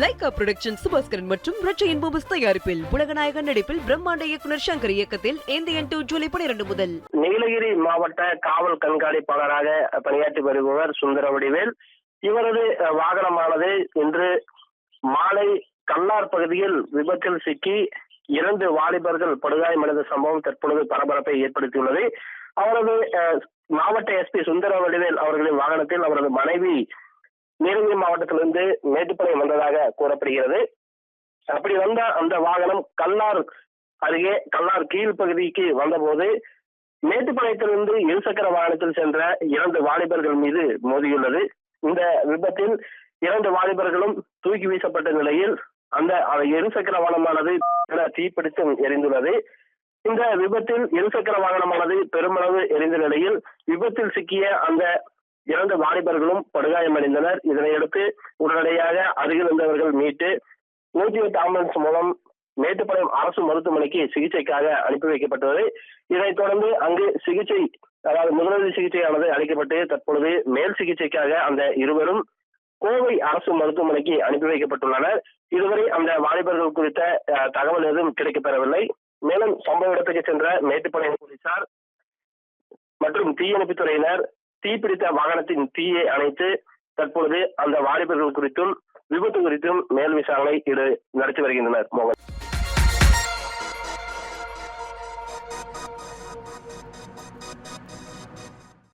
Lyca production Subaskaran மற்றும் ரட்சையின் பூபஸ் தயாரிப்பில் உலகநாயகன் நடிப்பில் பிரம்மாண்ட இயக்குனர் சங்கர் இயக்கத்தில் இந்தியன் டூ ஜூலை பனிரெண்டு முதல். நீலகிரி மாவட்ட காவல் கண்காணிப்பாளராக பணியாற்றி வருபவர் சுந்தர வடிவேல். இவரது வாகனமானது இன்று மாலை கல்லார் பகுதியில் விபத்தில் சிக்கி இரண்டு வாலிபர்கள் படுகாயமடைந்த சம்பவம் தற்பொழுது பரபரப்பை ஏற்படுத்தியுள்ளது. அவரது மாவட்ட எஸ்பி சுந்தர வடிவேல் அவர்களின் வாகனத்தில் அவரது மனைவி நீலகிரி மாவட்டத்திலிருந்து மேட்டுப்பாளையம் வந்ததாக கூறப்படுகிறது. அப்படி வந்த அந்த வாகனம் கல்லார் அருகே கல்லார் கீழ்ப்பகுதிக்கு வந்தபோது மேட்டுப்பாளையத்திலிருந்து இருசக்கர வாகனத்தில் சென்ற இரண்டு வாலிபர்கள் மீது மோதியுள்ளது. இந்த விபத்தில் இரண்டு வாலிபர்களும் தூக்கி வீசப்பட்ட நிலையில் அந்த இருசக்கர வாகனமானது தீப்பிடித்து எரிந்துள்ளது. இந்த விபத்தில் இருசக்கர வாகனமானது பெருமளவு எரிந்த நிலையில் விபத்தில் சிக்கிய அந்த இரண்டு வாலிபர்களும் படுகாயமடைந்தனர். இதனையடுத்து உடனடியாக அருகில் இருந்தவர்கள் மீட்டு நூற்றி எட்டு ஆம்புலன்ஸ் மூலம் மேட்டுப்பாளையம் அரசு மருத்துவமனைக்கு சிகிச்சைக்காக அனுப்பி வைக்கப்பட்டது. இதனைத் தொடர்ந்து அங்கு சிகிச்சை அதாவது முதலுதவி சிகிச்சையானது அளிக்கப்பட்டு தற்பொழுது மேல் சிகிச்சைக்காக அந்த இருவரும் கோவை அரசு மருத்துவமனைக்கு அனுப்பி வைக்கப்பட்டுள்ளனர். இதுவரை அந்த வாலிபர்கள் குறித்த அஹ், தகவல் எதுவும் கிடைக்கப்பெறவில்லை. மேலும் சம்பவ இடத்துக்கு சென்ற மேட்டுப்பாளையம் போலீசார் மற்றும் தீயணைப்புத் துறையினர் தீப்பிடித்த வாகனத்தின் தீயை அணைத்து தற்பொழுது அந்த வாலிபர்கள் குறித்தும் விபத்து குறித்தும் மேல் விசாரணை நடத்தி வருகின்றனர் மோகன்.